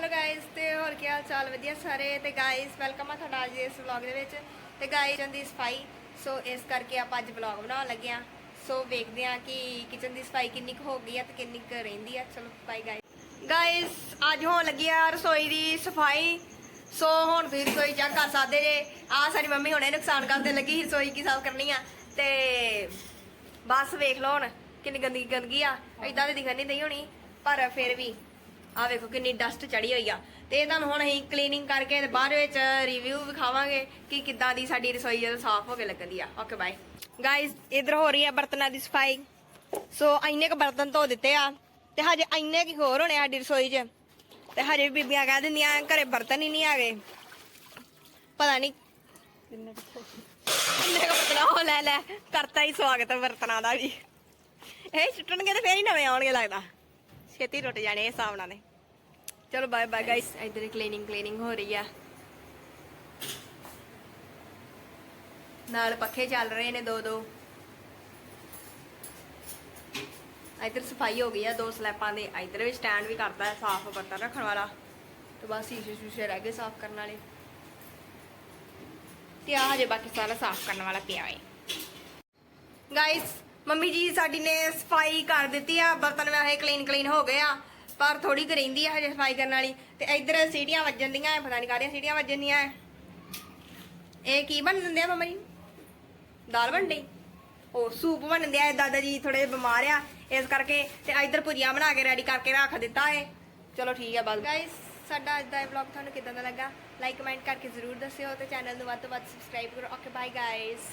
Hello guys ਤੇ ਹੋਰ ਕੀ ਹਾਲ ਚਾਲ? ਵਧੀਆ ਸਾਰੇ। ਤੇ ਗਾਇਸ ਵੈਲਕਮ ਆ ਤੁਹਾਡਾ ਅੱਜ ਦੇ ਇਸ ਵਲੌਗ ਦੇ ਵਿੱਚ। ਤੇ ਗਾਇਸ ਕਿਚਨ ਦੀ ਸਫ਼ਾਈ। ਸੋ ਇਸ ਕਰਕੇ ਆਪਾਂ ਅੱਜ ਵਲੌਗ ਬਣਾਉਣ ਲੱਗੇ ਆ ਸੋ ਵੇਖਦੇ ਆ ਕਿ ਕਿਚਨ ਦੀ ਸਫ਼ਾਈ ਕਿੰਨੀ ਕੁ ਹੋ ਗਈ ਆ ਤੇ ਕਿੰਨੀ ਕੁ ਰਹਿੰਦੀ ਆ। ਚਲੋ ਬਾਈ ਗਾਇਸ ਗਾਇਸ ਅੱਜ ਹੋਣ ਲੱਗੀ ਆ ਰਸੋਈ ਦੀ ਸਫ਼ਾਈ। ਸੋ ਹੁਣ ਤੁਸੀਂ ਰਸੋਈ ਚੈੱਕ ਕਰ ਸਕਦੇ ਜੇ। ਆ ਸਾਡੀ ਮੰਮੀ ਹੁਣੇ ਨੁਕਸਾਨ ਕਰਦੇ ਲੱਗੀ ਰਸੋਈ ਕੀ ਸਾਫ਼ ਕਰਨੀ ਆ। ਤੇ ਬਸ ਵੇਖ ਲਓ ਹੁਣ ਕਿੰਨੀ ਗੰਦਗੀ ਗੰਦਗੀ ਆ। ਇਦਾਂ ਤੇ ਦਿਖਣ ਨਹੀਂ ਦਈ ਹੋਣੀ, ਪਰ ਫਿਰ ਵੀ ਆ ਵੇਖੋ ਕਿੰਨੀ ਡਸਟ ਚੜੀ ਹੋਈ ਆ। ਤੇ ਤੁਹਾਨੂੰ ਹੁਣ ਅਸੀਂ ਕਲੀਨਿੰਗ ਕਰਕੇ ਤੇ ਬਾਅਦ ਵਿੱਚ ਰਿਵਿਊ ਵਿਖਾਵਾਂਗੇ ਕਿ ਕਿੱਦਾਂ ਦੀ ਸਾਡੀ ਰਸੋਈ ਜਦੋਂ ਸਾਫ਼ ਹੋ ਕੇ ਲੱਗਦੀ ਆ। ਓਕੇ ਬਾਏ ਗਾਇਸ ਇਧਰ ਹੋ ਰਹੀ ਆ ਬਰਤਨਾਂ ਦੀ ਸਫ਼ਾਈ। ਸੋ ਇੰਨੇ ਕ ਬਰਤਨ ਧੋ ਦਿੱਤੇ ਆ ਤੇ ਹਜੇ ਇੰਨੇ ਕੀ ਹੋਰ ਹੋਣੇ ਆ ਸਾਡੀ ਰਸੋਈ 'ਚ। ਤੇ ਹਜੇ ਵੀ ਬੀਬੀਆਂ ਕਹਿ ਦਿੰਦੀਆਂ ਘਰੇ ਬਰਤਨ ਹੀ ਨਹੀਂ ਆਗੇ ਪਤਾ ਨਹੀਂ ਕਿੰਨੇ ਕ ਬਰਤਨ? ਉਹ ਲੈ ਲੈ। ਕਰਤਾ ਹੀ ਸਵਾਗਤ ਬਰਤਨਾਂ ਦਾ ਵੀ। ਇਹ ਛੁੱਟਣਗੇ ਤੇ ਫੇਰ ਹੀ ਨਵੇਂ ਆਉਣਗੇ ਲੱਗਦਾ। ਛੇਤੀ ਟੁੱਟ ਜਾਣੇ ਇਹ ਹਿਸਾਬ ਨਾਲ ਨੇ ਚਲੋ ਬਾਏ ਬਾਏ ਗਾਇਸ ਇਧਰ ਕਲੀਨਿੰਗ ਕਲੀਨਿੰਗ ਹੋ ਰਹੀ ਆ। ਨਾਲ ਪੱਖੇ ਚੱਲ ਰਹੇ ਨੇ ਦੋ ਦੋ। ਇਧਰ ਸਫ਼ਾਈ ਹੋ ਗਈ ਆ ਦੋ ਸਲੈਪਾਂ ਦੇ। ਇਧਰ ਵੀ ਸਟੈਂਡ ਵੀ ਕਰਤਾ ਸਾਫ਼ ਬਰਤਨ ਰੱਖਣ ਵਾਲਾ। ਤੇ ਬਸ ਸ਼ੀਸ਼ੇ ਸ਼ੂਸ਼ੇ ਰਹਿ ਗਏ ਸਾਫ਼ ਕਰਨ ਵਾਲੇ। ਤੇ ਆ ਹਜੇ ਬਾਕੀ ਸਾਰਾ ਸਾਫ਼ ਕਰਨ ਵਾਲਾ ਪਿਆ ਹੈ ਗਾਇਸ ਮੰਮੀ ਜੀ ਸਾਡੀ ਨੇ ਸਫ਼ਾਈ ਕਰ ਦਿੱਤੀ ਆ ਬਰਤਨ ਵੈਸੇ ਕਲੀਨ ਕਲੀਨ ਹੋ ਗਏ ਆ ਪਰ ਥੋੜੀ ਕੁ ਰਹਿੰਦੀ ਆ ਹਜੇ ਸਫ਼ਾਈ ਕਰਨ ਵਾਲੀ। ਤੇ ਇੱਧਰ ਸੀੜੀਆਂ ਵੱਜਣ ਦੀਆਂ ਆ, ਪਤਾ ਨਹੀਂ ਕਾਹਦੀਆਂ ਸੀੜੀਆਂ ਵੱਜਣ ਦੀਆਂ ਇਹ ਕੀ ਬਣ ਦਿੰਦੇ ਆ ਮੰਮਾ ਜੀ? ਦਾਲ ਬਣ ਡਈ ਉਹ ਸੂਪ ਬਣ ਦਿੰਦੇ ਆ ਦਾਦਾ ਜੀ ਥੋੜੇ ਬਿਮਾਰ ਆ ਇਸ ਕਰਕੇ ਤੇ ਇੱਧਰ ਭੁਜੀਆ ਬਣਾ ਕੇ ਰੈਡੀ ਕਰਕੇ ਰੱਖ ਦਿੱਤਾ ਏ। ਚਲੋ ਠੀਕ ਆ ਬਸ। ਗਾਇਸ ਸਾਡਾ ਅੱਜ ਦਾ ਵਲੌਗ ਤੁਹਾਨੂੰ ਕਿਦਾਂ ਦਾ ਲੱਗਾ? ਲਾਈਕ ਕਮੈਂਟ ਕਰਕੇ ਜ਼ਰੂਰ ਦੱਸਿਓ ਤੇ ਚੈਨਲ ਨੂੰ ਵੱਧ ਤੋਂ ਵੱਧ ਸਬਸਕ੍ਰਾਈਬ ਕਰੋ। Okay bye guys